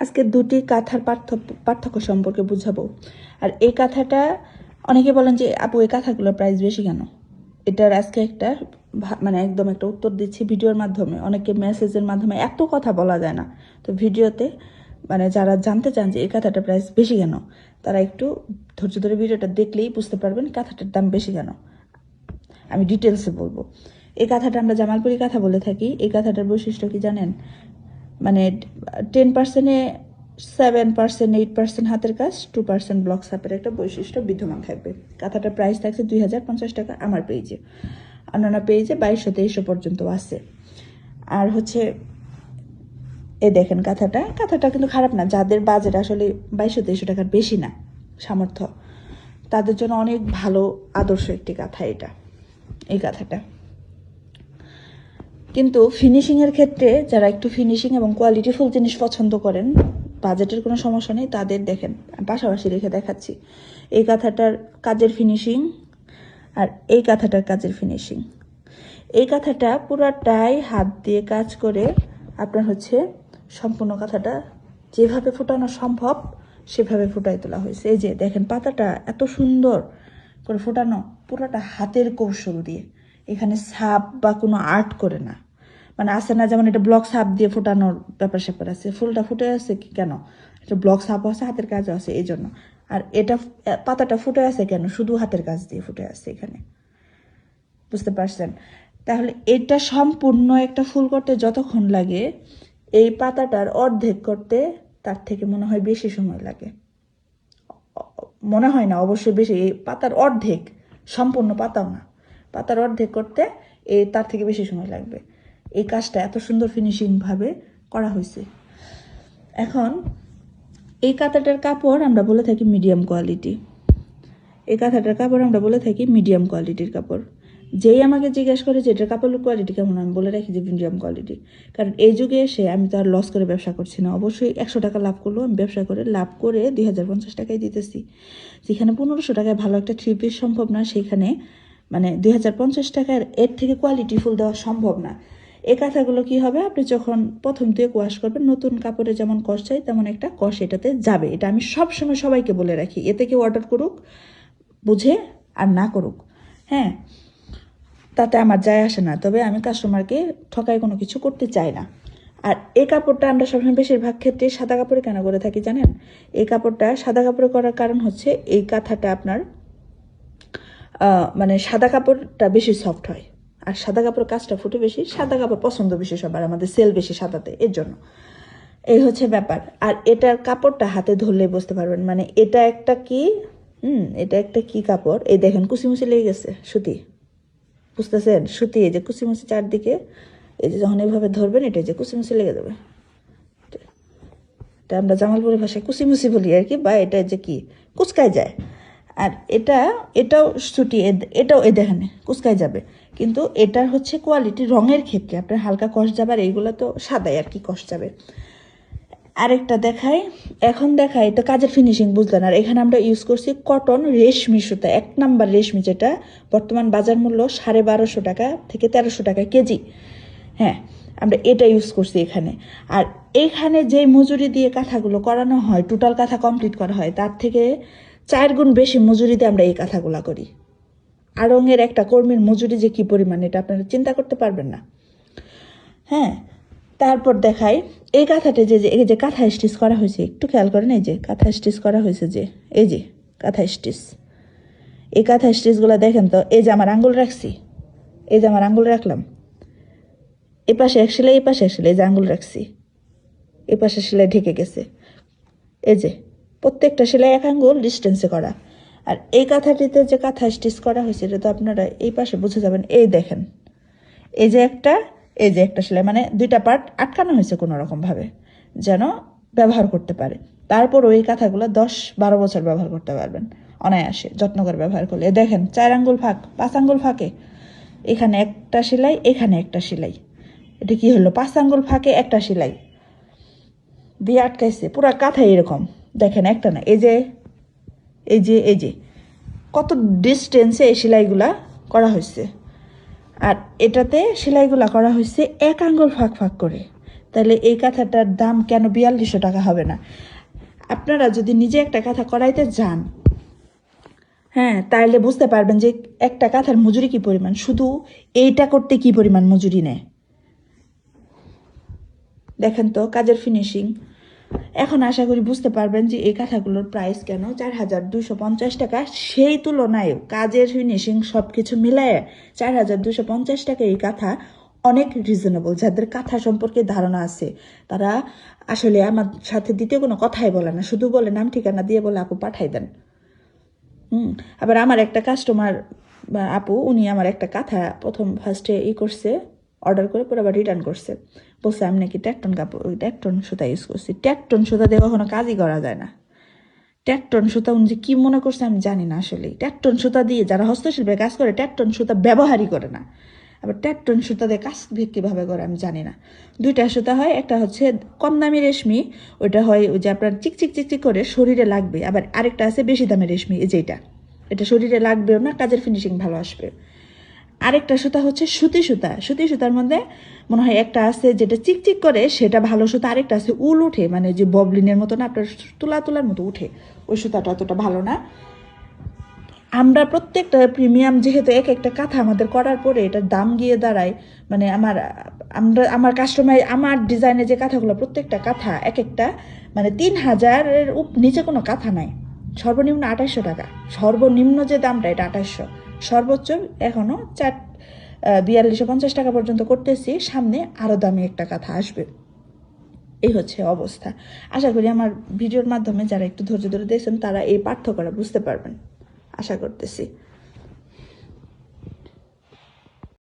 আজকে দুটি কাঁথার পার্থক্য পার্থক্য সম্পর্কে বুঝাবো। আর এই কাঁথাটা, অনেকে বলেন যে, আপু, এই কাঁথাগুলোর প্রাইস বেশি কেন? এটার আজকে একটা মানে একদম একটা উত্তর দিচ্ছি ভিডিওর মাধ্যমে। অনেকে মেসেজের মাধ্যমে এত কথা বলা যায় না। তো ভিডিওতে মানে যারা জানতে চান যে, এই কাঁথাটার প্রাইস বেশি কেন? তারা একটু ধৈর্য ধরে ভিডিওটা দেখলেই বুঝতে পারবেন কাঁথাটার দাম বেশি কেন। আমি ডিটেলসে বলব। এই কাঁথাটা আমরা জামালপুরি কাঁথা বলে থাকি। এই কাঁথাটার বৈশিষ্ট্য কি জানেন? মানে টেন পার্সেন্টে সেভেন পার্সেন্ট এইট পার্সেন্ট হাতের কাজ টু পার্সেন্ট ব্লক সাপের একটা বৈশিষ্ট্য বিদ্যমান থাকবে। কাঁথাটার প্রাইস থাকছে দুই হাজার পঞ্চাশ টাকা আমার পেজে অন্যান্য পেজে বাইশশো, তেইশশো পর্যন্ত আছে। আর হচ্ছে, এ দেখেন কাঁথাটা কাঁথাটা কিন্তু খারাপ না, যাদের বাজেট আসলে বাইশশো, তেইশশো টাকার বেশি না, সামর্থ্য। তাদের জন্য অনেক ভালো, আদর্শ একটি কাঁথা এটা, এই কাঁথাটা কিন্তু ফিনিশিংয়ের ক্ষেত্রে যারা একটু ফিনিশিং এবং কোয়ালিটিফুল জিনিস পছন্দ করেন বাজেটের কোনো সমস্যা নেই, তাদের দেখেন পাশাপাশি রেখে দেখাচ্ছি। এই কাঁথাটার কাজের ফিনিশিং আর এই কাঁথাটার কাজের ফিনিশিং এই কাঁথাটা পুরাটাই হাত দিয়ে কাজ করে আপনার হচ্ছে সম্পূর্ণ কাঁথাটা যেভাবে ফোটানো সম্ভব, সেভাবে ফুটাই তোলা হয়েছে। এই যে দেখেন, পাতাটা এত সুন্দর করে ফোটানো, পুরোটা হাতের কৌশল দিয়ে। এখানে সাপ বা কোনো আর্ট করে না। মানে আছে না যেমন এটা ব্লক সাপ দিয়ে ফোটানোর ব্যাপার স্যাপার আছে, ফুলটা ফুটে আছে কি কেন? এটা ব্লক সাপ আছে, হাতের কাজও আছে, এই জন্য। আর এটা পাতাটা ফুটে আছে কেন? শুধু হাতের কাজ দিয়ে ফুটে আছে এখানে। বুঝতে পারছেন? তাহলে এটা সম্পূর্ণ একটা ফুল করতে যতক্ষণ লাগে, এই পাতাটার অর্ধেক করতে তার থেকে মনে হয় বেশি সময় লাগে। মনে হয় না, অবশ্যই বেশি। এই পাতার অর্ধেক, সম্পূর্ণ পাতাও না। পাতার অর্ধেক করতে এই তার থেকে বেশি সময় লাগবে। এই কাজটা এত সুন্দর ফিনিশিংভাবে করা হয়েছে। এখন এই কাঁথাটার কাপড় আমরা বলে থাকি মিডিয়াম কোয়ালিটি এই কাঁথাটার কাপড় আমরা বলে থাকি মিডিয়াম কোয়ালিটির কাপড়। যেই আমাকে জিজ্ঞেস করে যে এটার কাপড়ের কোয়ালিটি কেমন, আমি বলে রাখি যে মিডিয়াম কোয়ালিটি কারণ এই যুগে এসে আমি তো আর লস করে ব্যবসা করছি না। অবশ্যই একশো টাকা লাভ করলেও আমি ব্যবসা করে লাভ করে দুই হাজার পঞ্চাশ টাকায় দিতেছি। যেখানে পনেরোশো টাকায় ভালো একটা থ্রি পিস সম্ভব না, সেখানে মানে দুই হাজার পঞ্চাশ টাকার এর থেকে কোয়ালিটি ফুল দেওয়া সম্ভব না। এই কাঁথাগুলো কি হবে? আপনি যখন প্রথম দিয়ে ওয়াশ করবেন, নতুন কাপড়ে যেমন কষ চাই, তেমন একটা কষ এটাতে যাবে। এটা আমি সব সময় সবাইকে বলে রাখি। এতে কেউ অর্ডার করুক, বুঝে আর না করুক। হ্যাঁ তাতে আমার যায় আসে না। তবে আমি কাস্টমারকে ঠকায় কোনো কিছু করতে চাই না। আর এই কাপড়টা আমরা সবসময় বেশিরভাগ ক্ষেত্রে সাদা কাপড়ে কেন করে থাকি জানেন? এই কাপড়টা সাদা কাপড়ে করার কারণ হচ্ছে এই কাঁথাটা আপনার মানে সাদা কাপড়টা বেশি সফট হয়। আর সাদা কাপড়ের কাজটা ফুটে বেশি, সাদা কাপড় পছন্দ বেশি সবার, আমাদের সেল বেশি সাদাতে, এর জন্য। এই হচ্ছে ব্যাপার। আর এটার কাপড়টা হাতে ধরলে বুঝতে পারবেন মানে এটা একটা কি, হুম, এটা একটা কি কাপড়? এই দেখেন, কুচিমুচি লেগে গেছে, সুতি। বুঝতেছেন? সুতি, এই যে কুচিমুচি চারদিকে, এই যে যখন এইভাবে ধরবেন, এটা যে কুচিমুচি লেগে যাবে। এটা আমরা জামালপুরের ভাষায় কুচিমুচি বলি আর কি, বা এটা যে কি, কুচকায় যায়। আর এটা, এটাও ছুটি এটাও এ দেখেন, কুচকায় যাবে। কিন্তু এটার হচ্ছে কোয়ালিটি রঙের ক্ষেত্রে, আপনার হালকা কষ যাবে আর এইগুলো তো সাদাই আর কি কষ যাবে। আরেকটা দেখাই, এখন দেখাই, এটা কাজের ফিনিশিং বুঝলেন, আর এখানে আমরা ইউজ করছি কটন রেশমি সুতা, এক নাম্বার রেশমি যেটা, বর্তমান বাজার মূল্য সাড়ে বারোশো টাকা থেকে তেরোশো টাকা কেজি। হ্যাঁ আমরা এটা ইউজ করছি এখানে। আর এখানে যে মজুরি দিয়ে কাঁথাগুলো করানো হয় টোটাল কাঁথা কমপ্লিট করা হয়, তার থেকে চার গুণ বেশি মজুরিতে আমরা এই কাঁথাগুলো করি। আড়ঙের একটা কর্মীর মজুরি যে কি পরিমাণ, এটা আপনারা চিন্তা করতে পারবেন না। হ্যাঁ তারপর দেখাই, এই কাঁথাতে যে, যে- এই যে কাঁথা স্টিচ করা হয়েছে, একটু খেয়াল করেন এই যে, কাঁথা স্টিচ করা হয়েছে যে, এই যে কাঁথা স্টিচ। এই কাঁথা স্টিচগুলো দেখেন তো, এই যে আমার আঙ্গুল রাখছি, এই যে আমার আঙ্গুল রাখলাম। এ পাশে এক সেলাই এই পাশে এক সেলাই, এই যে আঙ্গুল রাখছি, এ পাশে সেলাই ঢেকে গেছে। এই যে প্রত্যেকটা সেলাই এক আঙ্গুল ডিস্টেন্সে করা। আর এই কাঁথাটিতে যে কাঁথা স্টিচ করা হয়েছে, এটা তো আপনারা এই পাশে বুঝে যাবেন, এই দেখেন। এই যে একটা, এই যে একটা সেলাই মানে দুইটা পার্ট আটকানো হয়েছে কোনো রকম ভাবে যেন ব্যবহার করতে পারে। তারপর ওই কাঁথাগুলো দশ বারো বছর ব্যবহার করতে পারবেন, অনায়াসে যত্ন করে ব্যবহার করলে। দেখেন, চার আঙ্গুল ফাঁক, পাঁচ আঙ্গুল ফাঁকে। এখানে একটা সেলাই, এখানে একটা সেলাই। এটা কি হলো? পাঁচ আঙ্গুল ফাঁকে একটা সেলাই। দিয়ে আটকাইছে, পুরা কাঁথাই এরকম। দেখেন একটা না, এই যে এই যে এই যে, কত ডিস্টেন্সে এই সেলাইগুলা করা হয়েছে আর এটাতে সেলাইগুলা করা হয়েছে এক আঙ্গুল ফাঁক ফাঁক করে। তাহলে এই কাঁথাটার দাম কেন বিয়াল্লিশশো টাকা হবে না? আপনারা যদি নিজে একটা কাঁথা করাইতে যান হ্যাঁ তাহলে বুঝতে পারবেন যে একটা কাঁথার মজুরি কি পরিমাণ? শুধু এইটা করতে কি পরিমাণ মজুরি নেয়? দেখেন তো, কাজের ফিনিশিং এখন আশা করি বুঝতে পারবেন যে এই কাঁথাগুলোর প্রাইস কেন? চার হাজার দুশো পঞ্চাশ টাকা। সেই তুলনায় কাজের ফিনিশিং সব কিছু মিলায় চার হাজার দুশো পঞ্চাশ টাকা এই কাঁথা অনেক রিজনেবল যাদের কাঁথা সম্পর্কে ধারণা আছে, তারা আসলে আমার সাথে দ্বিতীয় কোনো কথাই বলে না। শুধু বলে, নাম, ঠিকানা দিয়ে বলে, আপু, পাঠাই দেন। হুম, আবার আমার একটা কাস্টমার আপু, উনি আমার একটা কাঁথা প্রথম ফার্স্টে ই করছে অর্ডার করে পরে আবার রিটার্ন করছে। বলছে আমি নাকি ট্যাকটন কাপড় ট্যাকটন সুতা ইউজ করছি। ট্যাকটন সুতা দিয়ে কখনো কাজই করা যায় না। ট্যাকটন সুতা উনি যে কী মনে করছে আমি জানি না আসলে ট্যাকটন সুতা দিয়ে যারা হস্তশিল্পে কাজ করে, ট্যাকটন সুতা ব্যবহারই করে না। আবার ট্যাকটন সুতা দিয়ে কাজ কীভাবে করে আমি জানি না। দুইটা সুতা হয়, একটা হচ্ছে কম দামি রেশমি, ওইটা হয় ওই যে আপনার চিকচিক চিকচিক করে শরীরে লাগবে। আবার আরেকটা আছে বেশি দামের রেশমি, এই যেটা এটা। শরীরে লাগবেও না, কাজের ফিনিশিং ভালো আসবে। আরেকটা সুতা হচ্ছে সুতি সুতা। সুতি সুতার মধ্যে মনে হয় একটা আছে যেটা চিকচিক করে, সেটা ভালো সুতা। আরেকটা আছে উল উঠে মানে যে ববলিনের মতো না, আপনার তুলা তুলার মতো উঠে। ওই সুতাটা অতটা ভালো না। আমরা প্রত্যেকটা প্রিমিয়াম যেহেতু এক একটা কাঁথা আমাদের করার পরে এটার দাম গিয়ে দাঁড়ায়। মানে আমার, আমরা, আমার কাস্টমার আমার ডিজাইনে যে কাঁথাগুলো, প্রত্যেকটা কাঁথা এক একটা মানে তিন হাজারের নিচে কোনো কাঁথা নাই। সর্বনিম্ন আঠাশশো টাকা। সর্বনিম্ন যে দামটা, এটা আঠাশশো সর্বোচ্চ এখনও চার বিয়াল্লিশশো পঞ্চাশ টাকা পর্যন্ত করতেছি, সামনে আরও দামি একটা কথা আসবে। এই হচ্ছে অবস্থা। আশা করি আমার ভিডিওর মাধ্যমে যারা একটু ধৈর্য ধরে দিয়েছেন তারা এই পার্থক্যটা বুঝতে পারবেন। আশা করতেছি।